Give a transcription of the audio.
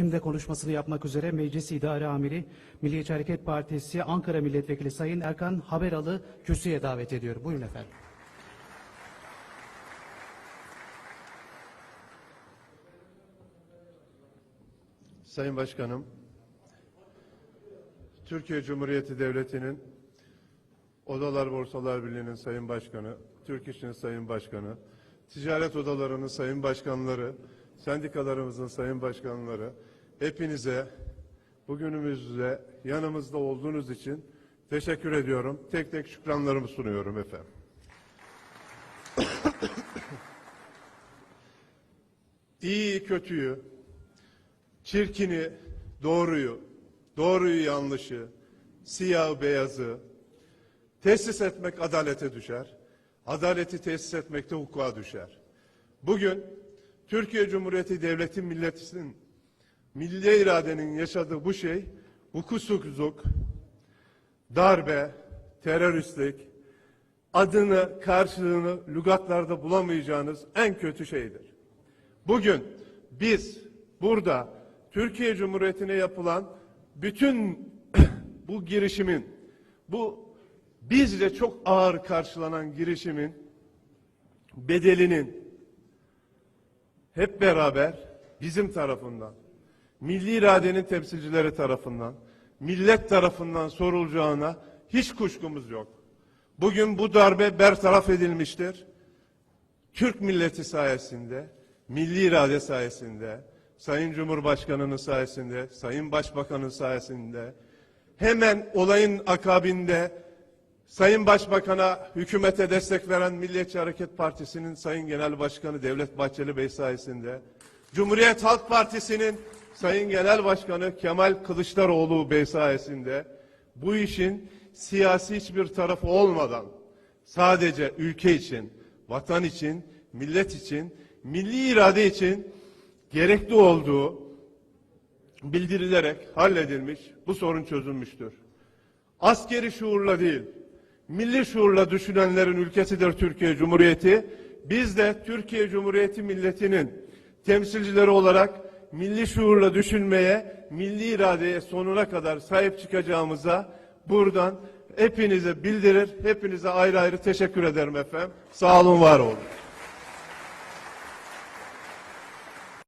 Şimdi konuşmasını yapmak üzere Meclis İdare Amiri Milliyetçi Hareket Partisi Ankara Milletvekili Sayın Erkan Haberalı kürsüye davet ediyor. Buyurun efendim. Sayın Başkanım, Türkiye Cumhuriyeti Devleti'nin Odalar Borsalar Birliği'nin Sayın Başkanı, Türk İş'in Sayın Başkanı, ticaret odalarının Sayın Başkanları, sendikalarımızın Sayın Başkanları, hepinize bugünümüzde yanımızda olduğunuz için teşekkür ediyorum. Tek tek şükranlarımı sunuyorum efendim. İyiyi kötüyü, çirkini, doğruyu, doğruyu yanlışı, siyahı beyazı tesis etmek adalete düşer. Adaleti tesis etmek de hukuka düşer. Bugün Türkiye Cumhuriyeti Devleti milletinin milli iradenin yaşadığı bu şey hukuksuzluk, darbe, teröristlik, adını, karşılığını lügatlarda bulamayacağınız en kötü şeydir. Bugün biz burada Türkiye Cumhuriyeti'ne yapılan bütün bu girişimin, bu bizce çok ağır karşılanan girişimin bedelinin hep beraber bizim tarafından, milli iradenin temsilcileri tarafından, millet tarafından sorulacağına hiç kuşkumuz yok. Bugün bu darbe bertaraf edilmiştir. Türk milleti sayesinde, milli irade sayesinde, Sayın Cumhurbaşkanı'nın sayesinde, Sayın Başbakan'ın sayesinde, hemen olayın akabinde Sayın Başbakan'a, hükümete destek veren Milliyetçi Hareket Partisi'nin Sayın Genel Başkanı Devlet Bahçeli Bey sayesinde, Cumhuriyet Halk Partisi'nin Sayın Genel Başkanı Kemal Kılıçdaroğlu Bey sayesinde bu işin siyasi hiçbir tarafı olmadan sadece ülke için, vatan için, millet için, milli irade için gerekli olduğu bildirilerek halledilmiş, bu sorun çözülmüştür. Askeri şuurla değil, milli şuurla düşünenlerin ülkesidir Türkiye Cumhuriyeti. Biz de Türkiye Cumhuriyeti milletinin temsilcileri olarak milli şuurla düşünmeye, milli iradeye sonuna kadar sahip çıkacağımıza buradan hepinize bildirir, hepinize ayrı ayrı teşekkür ederim efendim. Sağ olun, var olun.